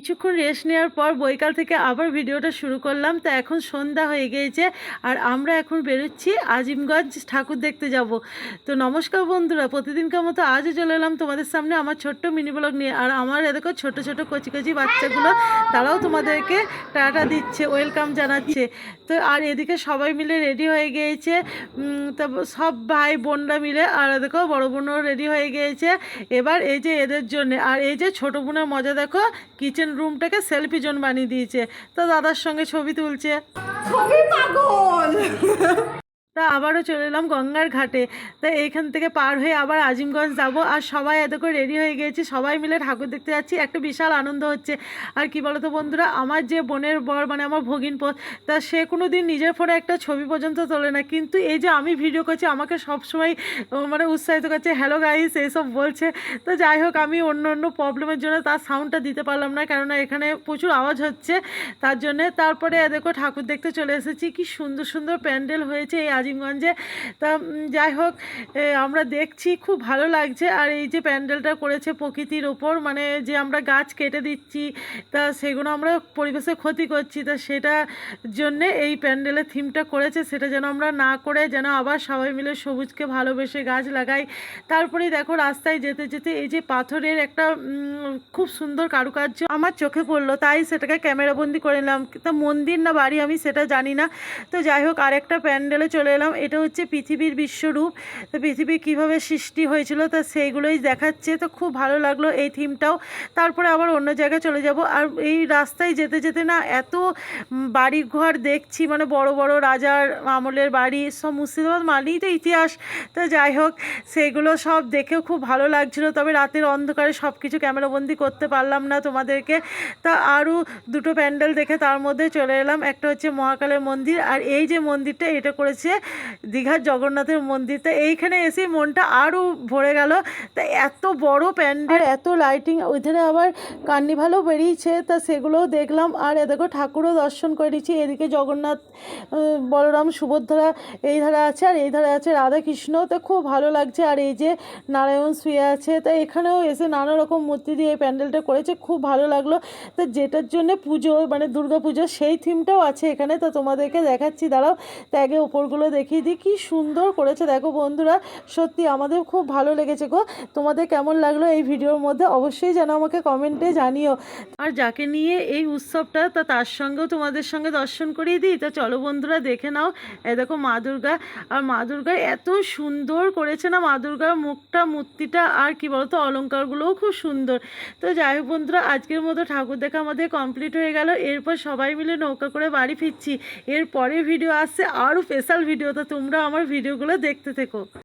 কিছুক্ষণ রেস্ট নেওয়ার পর বৈকাল থেকে আবার ভিডিওটা শুরু করলাম। তো এখন সন্ধ্যা হয়ে গিয়েছে আর আমরা এখন বেরোচ্ছি আজিমগঞ্জ ঠাকুর দেখতে যাব। তো নমস্কার বন্ধুরা, প্রতিদিনকার মতো আজও চলে এলাম তোমাদের সামনে আমার ছোট্ট মিনি ব্লগ নিয়ে। আর আমার এদিকে ছোট ছোট কচি কচি বাচ্চাগুলো, তারাও তোমাদেরকে টাটা দিচ্ছে ওয়েলকাম জানাচ্ছে। তো আর এদিকে সবাই মিলে রেডি হয়ে গিয়েছে। তো সব ভাই বোনরা মিলে আর এদিকেও বড় বোনও রেডি হয়ে গিয়েছে। এবার এই যে এদের জন্য, আর এই যে ছোট বোনের মজা দেখো কিচেন রুমটাকে সেলফি জোন বানিয়ে দিয়েছে। তো দাদার সঙ্গে ছবি তুলছে। ছবি পাগল! তা আবারও চলে এলাম গঙ্গার ঘাটে। তা এইখান থেকে পার হয়ে আবার আজিমগঞ্জ যাব। আর সবাই এত করে রেডি হয়ে গিয়েছি। সবাই মিলে ঠাকুর দেখতে যাচ্ছি। একটা বিশাল আনন্দ হচ্ছে। আর কি বলতো বন্ধুরা, আমার যে বোনের বর মানে আমার ভগিনপো তা সে কোনো দিন নিজের ফোনে একটা ছবি পর্যন্ত তোলে না। কিন্তু এই যে আমি ভিডিও করছি, আমাকে সবসময় মানে উৎসাহিত করছে হ্যালো গাইস এইসব বলছে। তো যাই হোক, আমি অন্য অন্য প্রবলেমের জন্য তার সাউন্ডটা দিতে পারলাম না। কেননা এখানে প্রচুর আওয়াজ হচ্ছে। তার জন্যে তারপরে, দেখো, ঠাকুর দেখতে চলে এসেছি। কি সুন্দর সুন্দর প্যান্ডেল হয়েছে এই আজিমগঞ্জে তা যাই হোক আমরা দেখছি, খুব ভালো লাগছে। আর এই যে প্যান্ডেলটা করেছে প্রকৃতির ওপর মানে যে আমরা গাছ কেটে দিচ্ছি, তা সেগুলো আমরা পরিবেশে ক্ষতি করছি, তা সেটা জন্যে এই প্যান্ডেলের থিমটা করেছে। সেটা যেন আমরা না করে যেন আবার সবাই মিলে সবুজকে ভালোবেসে গাছ লাগাই। তারপরে দেখো, রাস্তায় যেতে যেতে এই যে পাথরের একটা খুব সুন্দর কারুকার্য আমার চোখে পড়ল, তাই সেটাকে ক্যামেরাবন্দি করে নিলাম। তা মন্দির না বাড়ি আমি সেটা জানি না। তো যাই হোক, আরেকটা প্যান্ডেলে চলে এলাম এটা হচ্ছে পৃথিবীর বিশ্বরূপ। তো পৃথিবী কীভাবে সৃষ্টি হয়েছিল তা সেইগুলোই দেখাচ্ছে। তো খুব ভালো লাগল এই থিমটাও। তারপরে আবার অন্য জায়গায় চলে যাব। আর এই রাস্তায় যেতে যেতে না এত বাড়ি ঘর দেখছি মানে বড় বড় রাজার আমলের বাড়ি, সব মুর্শিদাবাদ মানেই তো ইতিহাস। তো যাই হোক, সেইগুলো সব দেখেও খুব ভালো লাগছিল। তবে রাতের অন্ধকারে সব কিছু ক্যামেরাবন্দি করতে পারলাম না তোমাদেরকে। তা আরও দুটো প্যান্ডেল দেখে তার মধ্যে চলে এলাম। একটা হচ্ছে মহাকালের মন্দির, আর এই যে মন্দিরটা, এটা করেছে দীঘার জগন্নাথের মন্দির। তা এইখানে এসে মনটা আরও ভরে গেল। তা এত বড় প্যান্ডেল, এত লাইটিং ওইখানে আবার কার্নিভালও বেরিয়েছে। তা সেগুলোও দেখলাম। আর দেখো, ঠাকুরও দর্শন করে নিচ্ছি। এদিকে জগন্নাথ বলরাম, সুভদ্রা, এই ধারে আছে আর এই ধারে আছে রাধা কৃষ্ণ তো খুব ভালো লাগছে। আর এই যে নারায়ণ শুয়ে আছে, তা এখানেও এসে নানা রকম মূর্তি দিয়ে এই প্যান্ডেলটা করেছে। খুব ভালো লাগল। তো যেটার জন্য পুজো মানে দুর্গা পুজো সেই থিমটাও আছে এখানে। তো তোমাদেরকে দেখাচ্ছি। দাঁড়াও। তো আগে ওপরগুলো দেখিয়ে দিই, কি সুন্দর করেছে। দেখো বন্ধুরা, সত্যি আমাদের খুব ভালো লেগেছে গো। তোমাদের কেমন লাগল এই ভিডিওর মধ্যে অবশ্যই যেন আমাকে কমেন্টে জানিও। আর যাকে নিয়ে এই উৎসবটা, তা তার সঙ্গেও তোমাদের সঙ্গে দর্শন করিয়ে দিই। তা চলো বন্ধুরা, দেখে নাও। এ দেখো মা দুর্গা। আর মা দুর্গা এত সুন্দর করেছে না, মা দুর্গার মুখটা, মূর্তিটা, আর কি বলতো, অলঙ্কারগুলোও খুব সুন্দর। তো যাই হোক বন্ধুরা, আজকের মতো ঠাকুর দেখা আমাদের কমপ্লিট হয়ে গেল। এরপর সবাই মিলে নৌকা করে বাড়ি ফিরছি। এর পরে ভিডিও আসছে আরও স্পেশাল ভিডিও তো তোমরা আমার ভিডিওগুলো দেখতে থেকো।